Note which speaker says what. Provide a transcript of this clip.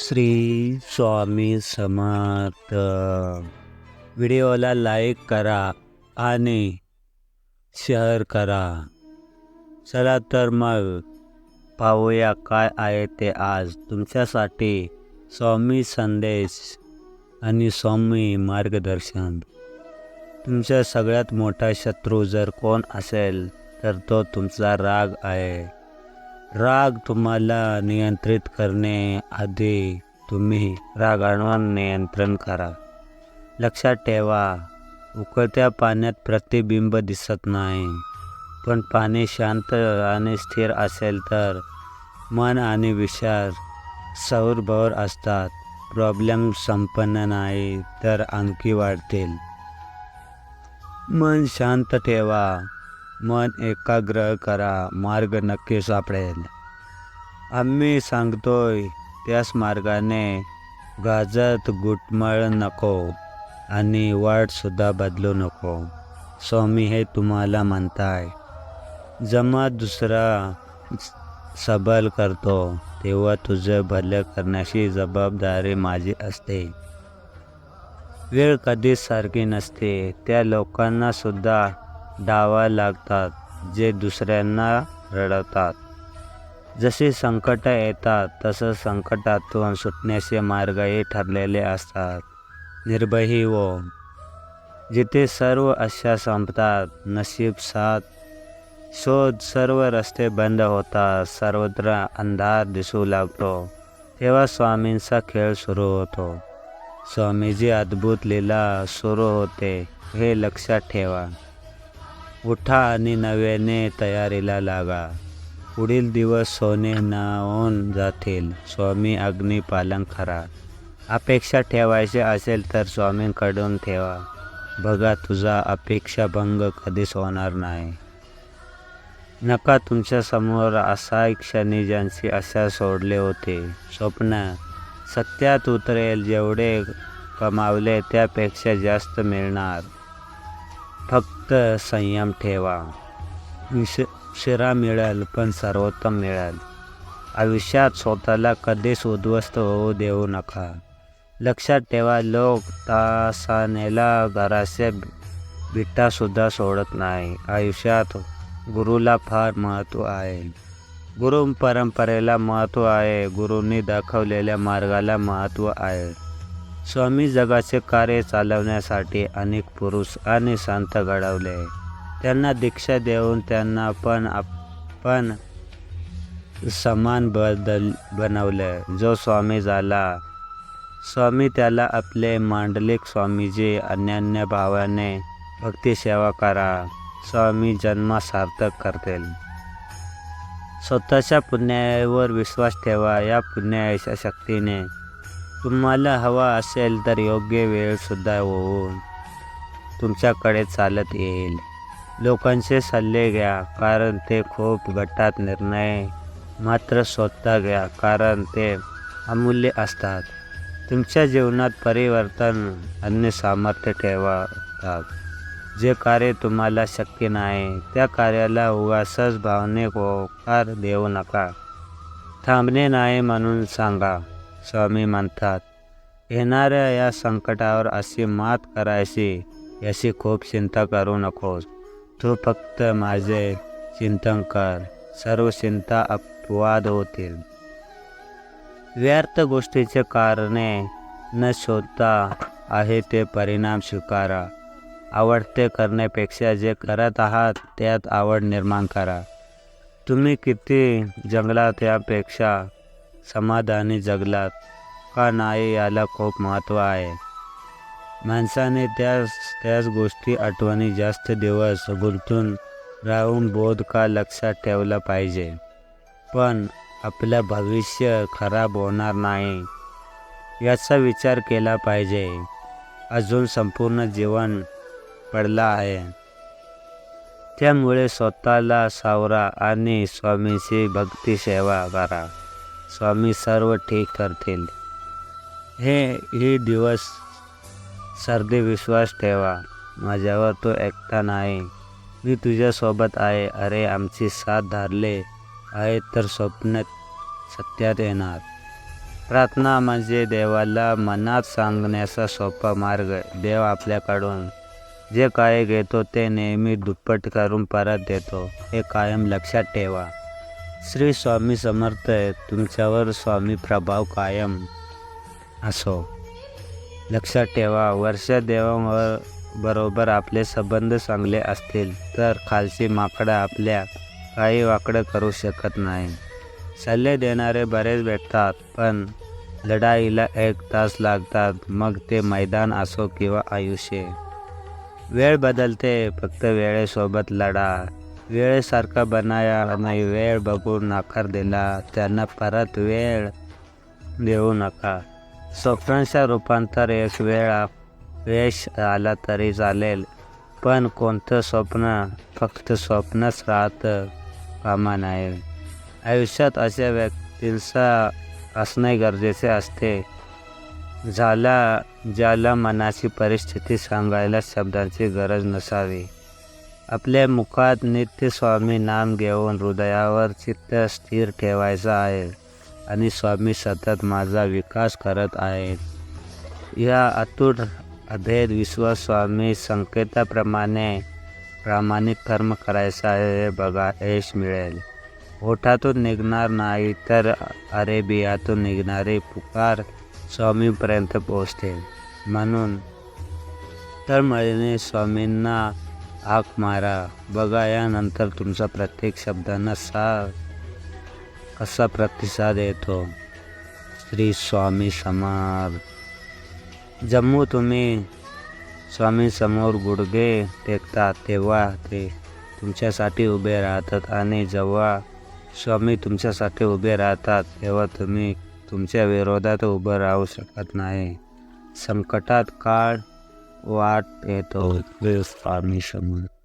Speaker 1: श्री स्वामी समर्थ व्हिडिओला लाईक करा आणि शेअर करा. चला तर मग पाहूया काय आहे ते आज. तुमच्यासाठी स्वामी संदेश आणि स्वामी मार्गदर्शन. तुमचा सगळ्यात मोठा शत्रू जर कोण असेल तर तो तुमचा राग आहे. राग तुम्हाला नियंत्रित करणे आधी तुम्ही रागांवर नियंत्रण करा. लक्षात ठेवा उकळत्या पाण्यात प्रतिबिंब दिसत नाही. पण पाणी शांत आणि स्थिर असेल तर मन आणि विचार सौरभर असतात. प्रॉब्लेम संपन्न नाही तर आणखी वाढतील. मन शांत ठेवा. मन एकाग्र करा मार्ग नक्की सापडेल. आम्ही सांगतोय त्याच मार्गाने गाजत गुटमळ नको आणि वाटसुद्धा बदलू नको. स्वामी हे तुम्हाला म्हणताय. जमा दुसरा सबल करतो तेव्हा तुझं भलं करण्याची जबाबदारी माझी असते. वेळ कधीच सारखी नसते. त्या लोकांना सुद्धा डावा लागतात जे दुसऱ्यांना रडवतात. जसे संकट येतात तसं संकटातून सुटण्याचे मार्गही ठरलेले असतात. निर्भयी व जिथे सर्व आशा संपतात नशीब साथ. शोध सर्व रस्ते बंद होतात सर्वत्र अंधार दिसू लागतो. तेव्हा स्वामींचा खेळ सुरू होतो. स्वामीजी अद्भुत लीला सुरू होते हे लक्षात ठेवा. उठा आणि नव्याने तयारीला लागा. पुढील दिवस सोने नावून जातील स्वामी अग्निपालन करा. अपेक्षा ठेवायची असेल तर स्वामींकडून ठेवा. बघा तुझा अपेक्षा भंग कधीच होणार नाही. नका तुमच्यासमोर असा क्षणी ज्यांची आशा सोडले होते. स्वप्न सत्यात उतरेल. जेवढे कमावले त्यापेक्षा जास्त मिळणार. फक्त संयम ठेवा. विश शिरा मिळेल पण सर्वोत्तम मिळेल. आयुष्यात स्वतःला कधीच उद्ध्वस्त होऊ देऊ नका. लक्षात ठेवा लोक तासानेला घराचे बिटासुद्धा सोडत नाही. आयुष्यात गुरुला फार महत्त्व आहे. गुरु परंपरेला महत्त्व आहे. गुरूंनी दाखवलेल्या मार्गाला महत्त्व आहे. स्वामी जगाचे कार्य चालवण्यासाठी अनेक पुरुष आणि संत घडवले. त्यांना दीक्षा देऊन त्यांना पण आपण समान बदल बनवले. जो स्वामी झाला स्वामी त्याला आपले मांडलिक स्वामीजी अन्यान्य भावाने भक्तिसेवा करा. स्वामी जन्म सार्थक करतील स्वतःच्या पुण्यावर विश्वास ठेवा. या पुण्या शक्तीने तुम्हाला हवा असेल तर योग्य वेळसुद्धा होऊन तुमच्याकडे चालत येईल. लोकांचे सल्ले घ्या कारण ते खूप गटात निर्णय मात्र स्वतः घ्या कारण ते अमूल्य असतात. तुमच्या जीवनात परिवर्तन अन्य सामर्थ्य ठेवतात. जे कार्य तुम्हाला शक्य नाही त्या कार्याला उगासच भावने होकार देऊ नका. थांबणे नाही म्हणून सांगा. स्वामी म्हणतात येणाऱ्या या संकटावर अशी मात करायची याची खूप चिंता करू नकोस. तू फक्त माझे चिंतन कर. सर्व चिंता अपवाद होतील. व्यर्थ गोष्टीचे कारणे न शोधता आहे ते परिणाम स्वीकारा. आवडते करण्यापेक्षा जे करत आहात त्यात आवड निर्माण करा. तुम्ही किती जंगलात त्यापेक्षा समाधानी जगलात. का नाही याला खूप महत्त्व आहे. माणसाने त्याच त्याच गोष्टी आठवणी जास्त दिवस गुंतून राहून बोध का लक्षात ठेवला पाहिजे. पण आपलं भविष्य खराब होणार नाही. याचा विचार केला पाहिजे. अजून संपूर्ण जीवन पडला आहे. त्यामुळे स्वतःला सावरा आणि स्वामीची भक्ती सेवा करा. स्वामी सर्व ठीक करतील. हे हे दिवस सर्दी विश्वास ठेवा. माझ्यावर तो एकटा नाही. मी तुझ्यासोबत आहे. अरे आमची साथ धारले आहे तर स्वप्न सत्यात येणार. प्रार्थना म्हणजे देवाला मनात सांगण्याचा सोपा मार्ग. देव आपल्याकडून जे काय घेतो ते नेहमी दुप्पट करून परत देतो. हे कायम लक्षात ठेवा. श्री स्वामी समर्थ आहे तुमच्यावर स्वामी प्रभाव कायम असो. लक्षात ठेवा वर्ष देवावर बरोबर आपले संबंध चांगले असतील तर खालची माकडं आपल्या काही वाकडं करू शकत नाही. सल्ले देणारे बरेच भेटतात पण लढाईला एक तास लागतात मग ते मैदान असो किंवा आयुष्य. वेळ बदलते फक्त वेळेसोबत लढा. वेळेसारखा बनाया नाही. वेळ बघून नकार दिला. त्यांना परत वेळ देऊ नका. स्वप्नांच्या रूपांतर एक वेळा वेश आला तरी चालेल. पण कोणतं स्वप्न फक्त स्वप्नच राहतं कामा नाही आयुष्यात अशा व्यक्तींचा असणे गरजेचे असते. झाला ज्याला मनाची परिस्थिती सांगायला शब्दांची गरज नसावी. आपल्या मुखात नित्य स्वामी नाम घेऊन हृदयावर चित्त स्थिर ठेवायचं आहे आणि स्वामी सतत माझा विकास करत आहेत. या अतूट अभेद विश्वास स्वामी संकेताप्रमाणे प्रामाणिक कर्म करायचं आहे हे बघा यश मिळेल. ओठातून निघणार नाही तर अरेबियातून निघणारी पुकार स्वामीपर्यंत पोचते म्हणून तळमळीने स्वामींना हाक मारा. बघा यानंतर तुमचा प्रत्येक शब्दांना सा कसा प्रतिसाद येतो? श्री स्वामी समर्थ. जम्मू तुम्ही स्वामीसमोर गुडघे टेकतात तेव्हा ते तुमच्यासाठी उभे राहतात आणि जेव्हा स्वामी तुमच्यासाठी उभे राहतात तेव्हा तुम्ही तुमच्या विरोधात उभं राहू शकत नाही. संकटात काळ वाट येतो स्वामी समोर